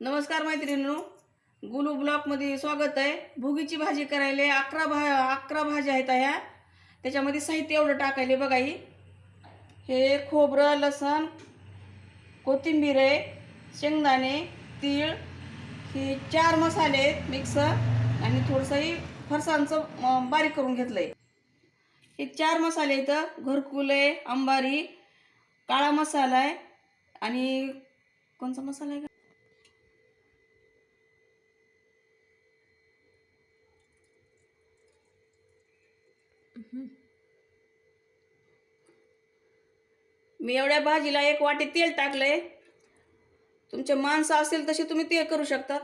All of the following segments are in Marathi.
नमस्कार मैत्रिणींनो. गुलू ब्लॉकमध्ये स्वागत आहे. भुगीची भाजी करायला अकरा भा अकरा भाज्या आहेत ह्या. त्याच्यामध्ये साहित्य एवढं टाकायले बघा ही. हे खोबरं लसण कोथिंबीर आहे शेंगदाणे तीळ. हे चार मसाले आहेत मिक्सर आणि थोडंसंही फरसांचं बारीक करून घेतलं आहे हे चार मसाले इथं घरकुल आहे अंबारी काळा मसाला आहे आणि कोणचा मसाला आहे? मी एवढ्या भाजीला एक वाटी तेल टाकलंय. तुमचे माणसं असेल तसे तुम्ही तेल करू शकतात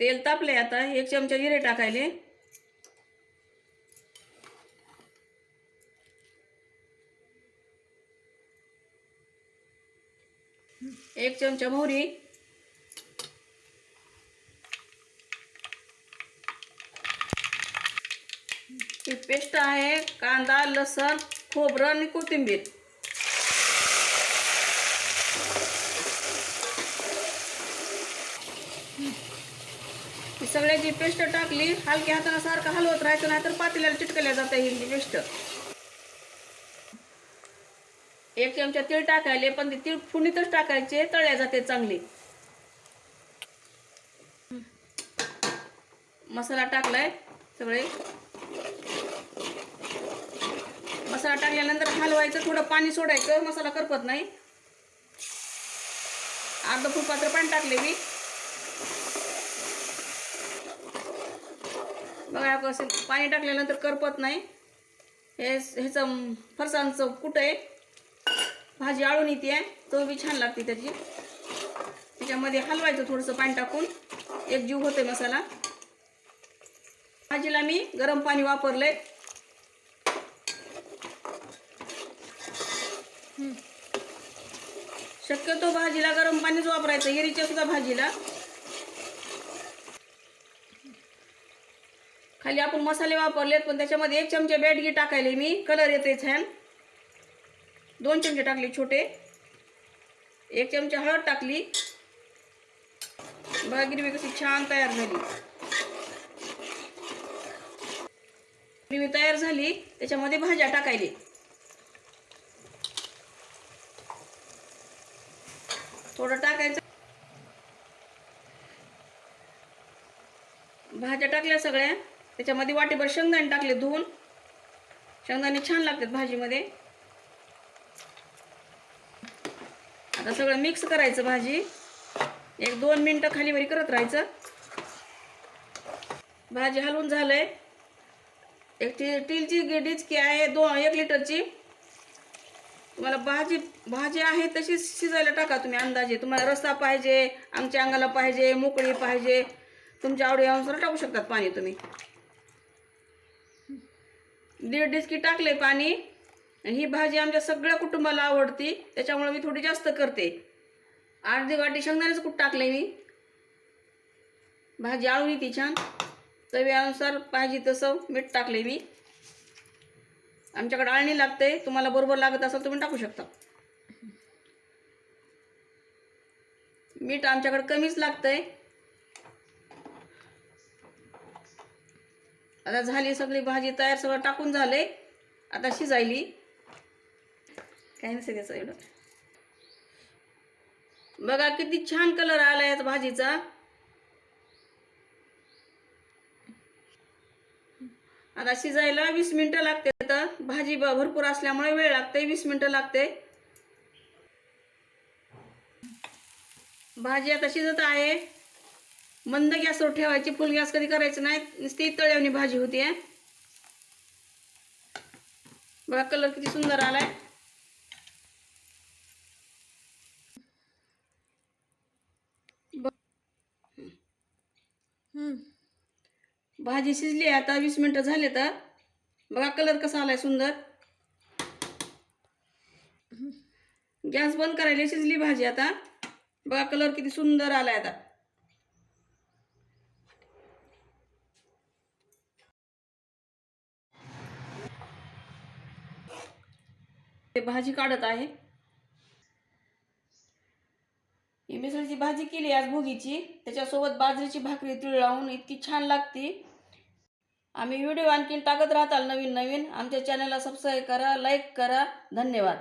तेल तापले आता एक चमचा जिरे टाकायले. एक चमचा मोहरी. ही पेस्ट आहे कांदा लसण खोबरं आणि कोथिंबीर. ही सगळ्याची पेस्ट टाकली हलक्या हाताने सारखं हलवत राहायचं नाही तर पातेल्याला चिटकल्या जाते ही पेस्ट. एक चमचा तीळ टाकायले पण ते तीळ फुणीतच टाकायचे तळल्या जाते चांगले. मसाला टाकलाय सगळे. मसाला टाकल्यानंतर हलवायचं थोडं पाणी सोडायचं मसाला करपत नाही. अर्धा फूट पाणी टाकले मी. बघा कसं पाणी टाकल्यानंतर करपत नाही. हे ह्याचं फरसांचं कुठं आहे? भाजी आळून येते तो बी छान लागते त्याची. त्याच्यामध्ये हलवायचं थोडंसं पाणी टाकून. एक जीव होते मसाला. भाजीला मी गरम पाणी वापरलंय. शक्यतो भाजीला गरम पाणीच वापरायचं हिरीच्या सुद्धा भाजीला. खाली आपण मसाले वापरलेत पण त्याच्यामध्ये एक चमचे बेडगी टाकायले मी. कलर येते छान. दोन चमचे टाकले छोटे. एक चमचे हळद टाकली. बघा गिरवी कशी छान तयार झाली. ग्रेव्ही तयार झाली त्याच्यामध्ये भाज्या टाकायली. थोडं टाकायचं. भाज्या टाकल्या सगळ्या. त्याच्यामध्ये वाटेभर शेंगदाणे टाकले धुवून. शेंगदाणे छान लागतात भाजीमध्ये. आता सगळं मिक्स करायचं भाजी. एक दोन मिनटं खाली वरी करत राहायचं. भाजी हलवून झालंय. एक टी टीलची डिचकी आहे दोन एक लिटरची. तुम्हाला भाजी भाजी आहे तशी शिजायला टाका तुम्ही अंदाजे. तुम्हाला रस्सा पाहिजे आमच्या अंगाला पाहिजे मोकळी पाहिजे. तुमच्या आवडीनुसार टाकू शकतात पाणी तुम्ही. दीड डिस्की टाकले पाणी आणि ही भाजी आमच्या सगळ्या कुटुंबाला आवडती. त्याच्यामुळे मी थोडी जास्त करते. अर्धी वाटी शेंगदाण्याचं कूट टाकले मी. भाजी आळून ती छान. चवीनुसार पाहिजे तसं मीठ टाकले मी. आमच्याकडे आळणी लागते तुम्हाला बरोबर लागत असेल तुम्ही टाकू शकता. मीठ आमच्याकडे कमीच लागतंय. आता झाली सगळी भाजी तयार सगळं टाकून झाले. आता शिजायली. काही नसे त्याचं एवढं. बघा किती छान कलर आला आहे भाजीचा. आता शिजायला वीस मिनटं लागते तर भाजी भरपूर असल्यामुळे वेळ लागते वीस मिनटं लागते. भाजी आता शिजत आहे. मंद गॅसवर ठेवायची फुल गॅस कधी करायचं नाही नुसती तळ्यावणी भाजी होती आहे बघा कलर किती सुंदर आलाय. भाजी शिजली आता वीस मिनटं झाले तर. बघा कलर कसा आलाय सुंदर. गॅस बंद करायला शिजली भाजी आता. बघा कलर किती सुंदर आलाय आता. ते भाजी काढत आहे ही मिसळीची भाजी केली आज भोगीची. त्याच्यासोबत बाजरीची भाकरी तीळ लावून इतकी छान लागते. आम्ही व्हिडिओ आणखीन टाकत राहताल नवीन नवीन. आमच्या चॅनलला सबस्क्राईब करा लाईक करा. धन्यवाद.